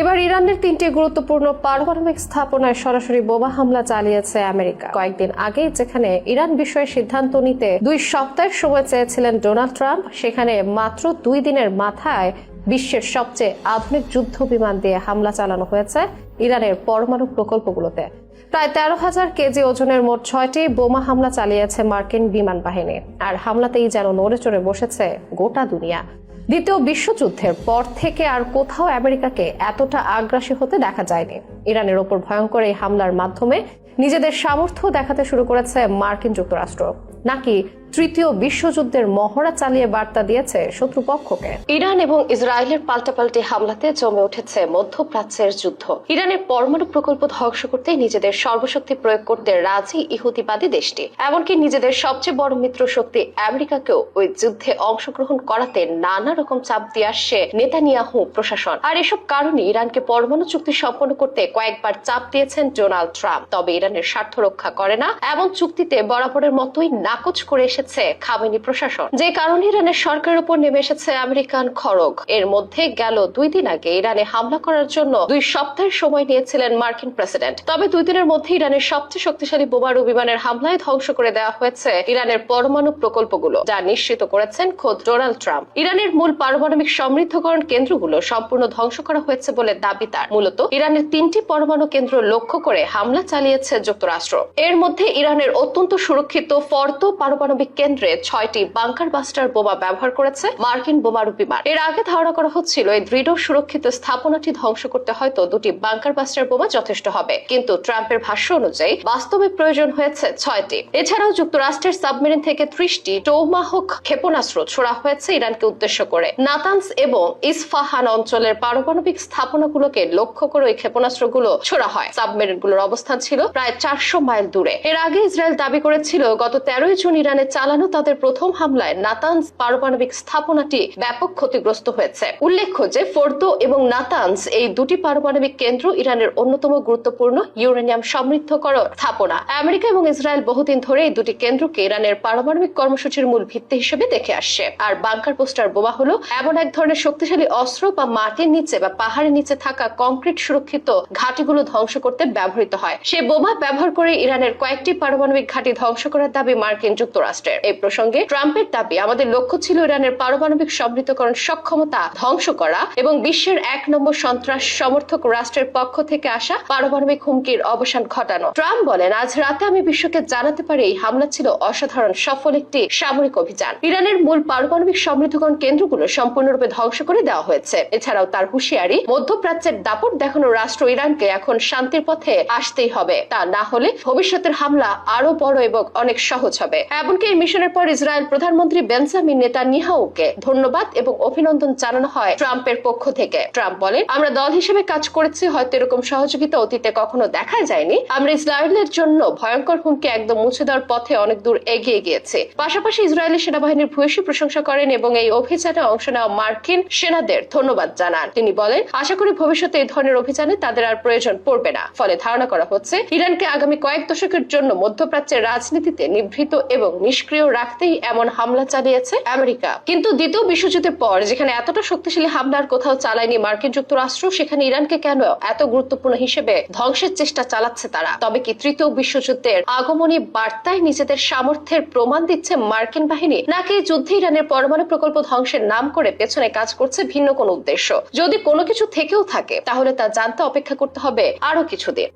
এবার ইরানের তিনটি গুরুত্বপূর্ণ পারমাণবিক স্থাপনায় সরাসরি বোমা হামলা চালিয়েছে আমেরিকা। কয়েকদিন আগে যেখানে ইরান বিষয়ে সিদ্ধান্ত নিতে দুই সপ্তাহের সময় চেয়েছিলেন ডোনাল্ড ট্রাম্প, সেখানে মাত্র দুই দিনের মাথায় বিশ্বের সবচেয়ে আধুনিক যুদ্ধ বিমান দিয়ে হামলা চালানো হয়েছে ইরানের পরমাণু প্রকল্পগুলোতে। প্রায় তেরো হাজার কেজি ওজনের মোট ছয়টি বোমা হামলা চালিয়েছে মার্কিন বিমান বাহিনী। আর হামলাতেই যেন নড়ে চড়ে বসেছে গোটা দুনিয়া। দ্বিতীয় বিশ্বযুদ্ধের পর থেকে আর কোথাও আমেরিকাকে এতটা আগ্রাসী হতে দেখা যায়নি। ইরানের ওপর ভয়ঙ্কর এই হামলার মাধ্যমে নিজেদের সামর্থ্য দেখাতে শুরু করেছে মার্কিন যুক্তরাষ্ট্র। নাকি তৃতীয় বিশ্বযুদ্ধের মহড়া চালিয়ে বার্তা দিয়েছে শত্রুপক্ষকে? ইরান এবং ইসরায়েলের পাল্টাপাল্টি হামলাতে জমে উঠেছে মধ্যপ্রাচ্যের যুদ্ধ। ইরানের পরমাণু প্রকল্প ধ্বংস করতে নিজেদের সর্বশক্তি প্রয়োগ করতে রাজি ইহুদিবাদী দেশটি। এমনকি নিজেদের সবচেয়ে বড় মিত্র শক্তি আমেরিকাকেও ওই যুদ্ধে অংশগ্রহণ করাতে নানা রকম চাপ দিয়ে আসছে নেতানিয়াহু প্রশাসন। আর এসব কারণে ইরানকে পরমাণু চুক্তি সম্পন্ন করতে কয়েকবার চাপ দিয়েছেন ডোনাল্ড ট্রাম্প। তবে ইরানের স্বার্থ রক্ষা করে না। এমন চুক্তিতে বরাবরের মতোই নাকচ করে এসেছে খামেনি প্রশাসন। যে কারণে ইরানের সরকারের উপর নেমে এসেছে আমেরিকান খড়গ। এর মধ্যে গেল দুই দিন আগে ইরানে হামলা করার জন্য দুই সপ্তাহের সময় নিয়েছিলেন মার্কিন প্রেসিডেন্ট। তবে দুই দিনের মধ্যে ইরানের সবচেয়ে শক্তিশালী বোমারু বিমানের হামলায় ধ্বংস করে দেওয়া হয়েছে ইরানের পরমাণু প্রকল্পগুলো, যা নিশ্চিত করেছেন খোদ ডোনাল্ড ট্রাম্প। ইরানের মূল পারমাণবিক সমৃদ্ধকরণ কেন্দ্রগুলো সম্পূর্ণ ধ্বংস করা হয়েছে বলে দাবি তার। মূলত ইরানের তিনটি পরমাণু কেন্দ্র লক্ষ্য করে হামলা চালিয়েছে যুক্তরাষ্ট্র। এর মধ্যে ইরানের অত্যন্ত সুরক্ষিত ফর্দ পারমাণবিক কেন্দ্রে ছয়টি বাংকার বাস্টার বোমা ব্যবহার করেছে মার্কিন বোমারু বিমান। এর আগে ধারণা করা হচ্ছিল এই দৃঢ় সুরক্ষিত স্থাপনাটি ধ্বংস করতে হয়তো দুটি বাংকার বাস্টার বোমা যথেষ্ট হবে। কিন্তু ট্রাম্পের ভাষ্য অনুযায়ী বাস্তবে প্রয়োজন হয়েছে ছয়টি। এছাড়াও যুক্তরাষ্ট্রের সাবমেরিন থেকে ত্রিশটি টোমাহক ক্ষেপণাস্ত্র ছোড়া হয়েছে ইরানকে উদ্দেশ্য করে। নাতানস এবং ইসফাহান অঞ্চলের পারমাণবিক স্থাপনাগুলোকে লক্ষ্য করে ওই ক্ষেপণাস্ত্রগুলো ছোড়া হয়। সাবমেরিনগুলোর অবস্থান ছিল প্রায় চারশো মাইল দূরে। এর আগে ইসরায়েল দাবি করেছিল গত তেরোই জুন ইরানে চালানো তাদের প্রথম হামলায় নাতানস পারমাণবিক স্থাপনাটি ব্যাপক ক্ষতিগ্রস্ত হয়েছে। উল্লেখ্য যে ফোর্দো এবং নাতানস এই দুটি পারমাণবিক কেন্দ্র ইরানের অন্যতম গুরুত্বপূর্ণ ইউরেনিয়াম সমৃদ্ধকর স্থাপনা। আমেরিকা এবং ইসরায়েল বহুদিন ধরে এই দুটি কেন্দ্রকে ইরানের পারমাণবিক কর্মসূচির মূল ভিত্তি হিসেবে দেখে আসছে। আর বাংকার পোস্টার বোমা হলো এমন এক ধরনের শক্তিশালী অস্ত্র বা মাটির নিচে বা পাহাড়ের নিচে থাকা কংক্রিট সুরক্ষিত ঘাটিগুলো ধ্বংস করতে ব্যবহৃত হয়। সে বোমা ব্যবহার করে ইরানের কয়েকটি পারমাণবিক ঘাঁটি ধ্বংস করার দাবি মার্কিন যুক্তরাষ্ট্রের। এই প্রসঙ্গে ট্রাম্পের দাবি, আমাদের লক্ষ্য ছিল ইরানের পারমাণবিক সমৃদ্ধকরণ সক্ষমতা ধ্বংস করা এবং বিশ্বের এক নম্বর সন্ত্রাস সমর্থক রাষ্ট্রের পক্ষ থেকে আসা পারমাণবিক হুমকির অবসান ঘটানো। ট্রাম্প বলেন, আজ রাতে আমি বিশ্বকে জানাতে পারি এই হামলা ছিল অসাধারণ, সফল একটি সামরিক অভিযান। ইরানের মূল পারমাণবিক সমৃদ্ধকরণ কেন্দ্রগুলো সম্পূর্ণরূপে ধ্বংস করে দেওয়া হয়েছে। এছাড়াও তার হুঁশিয়ারি, মধ্যপ্রাচ্যের দাপট দেখানো রাষ্ট্র ইরানকে এখন শান্তির পথে আসতেই হবে। তা না হলে ভবিষ্যতের হামলা আরও বড় এবং অনেক সহজ হবে। এমনকি এই মিশনের পর ইসরায়েল প্রধানমন্ত্রী বেঞ্জামিন নেতানিয়াহুকে ধন্যবাদ এবং অভিনন্দন জানানো হয় ট্রাম্পের পক্ষ থেকে। ট্রাম্প বলেন, আমরা দল হিসেবে কাজ করেছি, হয়তো এরকম সহযোগিতা অতীতে কখনো দেখা যায়নি। আমরা ইসরায়েলের জন্য ভয়ঙ্কর হুমকি একদম মুছে দেওয়ার পথে অনেক দূর এগিয়ে গিয়েছে। পাশাপাশি ইসরায়েলি সেনাবাহিনীর ভূয়সী প্রশংসা করেন এবং এই অভিযানে অংশ নেওয়া মার্কিন সেনাদের ধন্যবাদ জানান। তিনি বলেন, আশা করি ভবিষ্যতে এই ধরনের অভিযানে তাদের আর প্রয়োজন পড়বে না। ফলে ধারণা করা হচ্ছে, ইরানকে আগামী কয়েক দশকের জন্য মধ্যপ্রাচ্যের রাজনীতিতে নিভৃত এবং নিষ্ক্রিয় রাখতেই এমন হামলা চালিয়েছে আমেরিকা। কিন্তু দ্বিতীয় বিশ্বযুদ্ধের পর, যেখানে এতটা শক্তিশালী হামলার কোথাও চালায়নি মার্কিন যুক্তরাষ্ট্র, সেখানে ইরানকে কেন এত গুরুত্বপূর্ণ হিসেবে ধ্বংসের চেষ্টা চালাচ্ছে তারা? তবে কি তৃতীয় বিশ্বযুদ্ধের আগমনী বার্তায় নিজেদের সামর্থ্যের প্রমাণ দিচ্ছে মার্কিন বাহিনী? নাকি যুদ্ধে ইরানের পরমাণু প্রকল্প ধ্বংসের নাম করে পেছনে কাজ করছে ভিন্ন কোনো উদ্দেশ্য? যদি কোনো কিছু থেকেও থাকে, তাহলে তা জানতে অপেক্ষা করতে হবে আরও কিছুদিন।